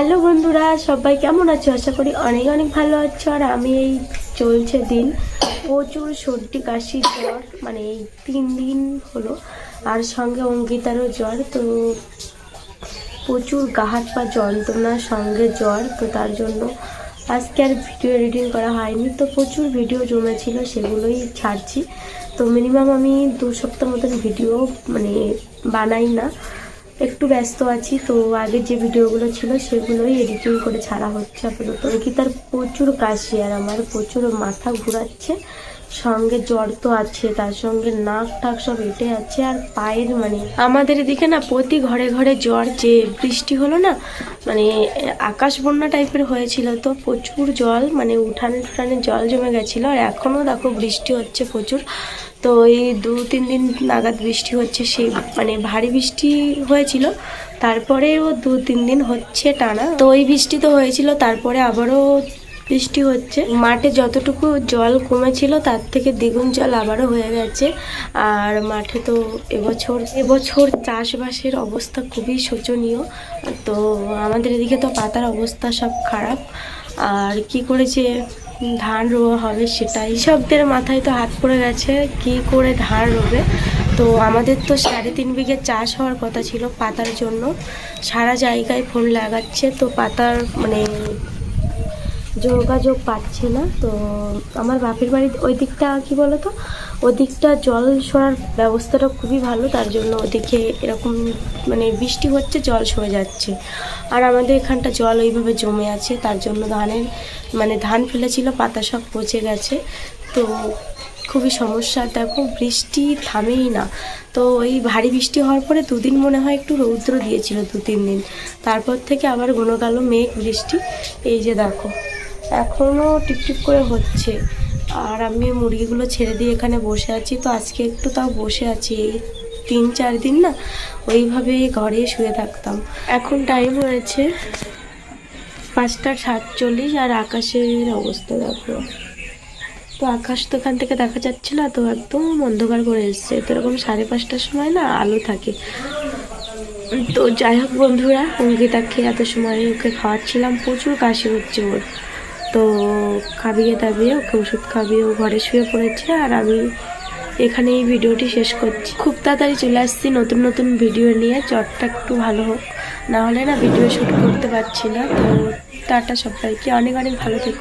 Hello বন্ধুরা, সবাই কেমন আছো? আশা করি অনেক অনেক ভালো আছো। আর আমি এই চলছে দিন প্রচুর সর্দি, কাশি, জ্বর মানে এই তিন দিন হলো। আর সঙ্গে অঙ্কিতারও জ্বর, তো প্রচুর গা হাত পা যন্ত্রণা, সঙ্গে জ্বর, তো তার জন্য আজকে আর ভিডিও এডিটিং করা হয়নি। তো প্রচুর ভিডিও জমেছিল, সেগুলোই ছাড়ছি। তো মিনিমাম আমি দু সপ্তাহ মতন ভিডিও মানে বানাই না। একটু ব্যস্ত আছি, তো আগের যে ভিডিওগুলো ছিল সেগুলোই এডিটিং করে ছাড়া হচ্ছে আপাতত। কি তার প্রচুর কাশি আর আমার প্রচুর মাথা ঘোরাচ্ছে, সঙ্গে জ্বর তো আছে, তার সঙ্গে নাক টাক সব এঁটে আছে আর পায়ের মানে আমাদের এদিকে না প্রতি ঘরে ঘরে জ্বর, যে বৃষ্টি হলো না মানে আকাশ বন্যা টাইপের হয়েছিল, তো প্রচুর জল মানে উঠানে টুঠানে জল জমে গেছিল, আর এখনও দেখো বৃষ্টি হচ্ছে প্রচুর। তো এই দু, তিন দিন নাগাদ বৃষ্টি হচ্ছে, সেই মানে ভারী বৃষ্টি হয়েছিল। তারপরেও দু, তিন দিন হচ্ছে টানা। তো ওই বৃষ্টি তো হয়েছিল, তারপরে আবারও বৃষ্টি হচ্ছে। মাঠে যতটুকু জল কমেছিল, তার থেকে দ্বিগুণ জল আবারও হয়ে গেছে। আর মাঠে তো এবছর এবছর চাষবাসের অবস্থা খুবই শোচনীয়। তো আমাদের এদিকে তো পাতার অবস্থা সব খারাপ। আর কি করে যে ধান রোয়া হবে সেটাই। কৃষকদের মাথায় তো হাত পড়ে গেছে, কি করে ধান রোবে? তো আমাদের তো সাড়ে তিন বিঘে চাষ হওয়ার কথা ছিল পাতার জন্য। সারা জায়গায় ফোন লাগাচ্ছে, তো পাতার মানে যোগাযোগ পাচ্ছে না, তো আমার বাপের বাড়ির ওই দিকটা কি বলতো? ওদিকটা জল সরার ব্যবস্থাটা খুবই ভালো, তার জন্য ওদিকে এরকম মানে বৃষ্টি হচ্ছে, জল সরে যাচ্ছে। আর আমাদের এখানটা জল ওইভাবে জমে আছে, তার জন্য ধানের মানে ধান ফেলেছিল, পাতা সব পচে গেছে। তো খুবই সমস্যা, দেখো বৃষ্টি থামেই না। তো ওই ভারী বৃষ্টি হওয়ার পরে দুদিন মনে হয় একটু রৌদ্র দিয়েছিল দু তিন দিন। তারপর থেকে আবার ঘন কালো মেঘ বৃষ্টি, এই যে দেখো। এখনও টিপটিপ করে হচ্ছে। আর আমি মুরগিগুলো ছেড়ে দিয়ে এখানে বসে আছি, তো আজকে একটু তাও বসে আছি। এই তিন, চার দিন না, ওইভাবে ঘরে শুয়ে থাকতাম। এখন টাইম হয়েছে পাঁচটা সাতচল্লিশ আর আকাশের অবস্থা দেখো। তো আকাশ তো এখান থেকে দেখা যাচ্ছে না, তো একদম অন্ধকার করে এসছে। তো এরকম সাড়ে পাঁচটার সময় না আলো থাকে। তো যাই হোক বন্ধুরা, অঙ্কিতাকে এত সময় ওকে খাওয়াচ্ছিলাম, প্রচুর কাশি হচ্ছে ওর। তো খাবিয়ে দাবিয়ে ওকে ওষুধ খাবিয়ে ও ঘরে শুয়ে পড়েছে আর আমি এখানে এই ভিডিওটি শেষ করছি। খুব তাড়াতাড়ি চলে আসছি নতুন নতুন ভিডিও নিয়ে। চটটা একটু ভালো হোক। না হলে না ভিডিও শ্যুট করতে পারছি না। তো টাটা সবাইকে। অনেক অনেক ভালো থেকো।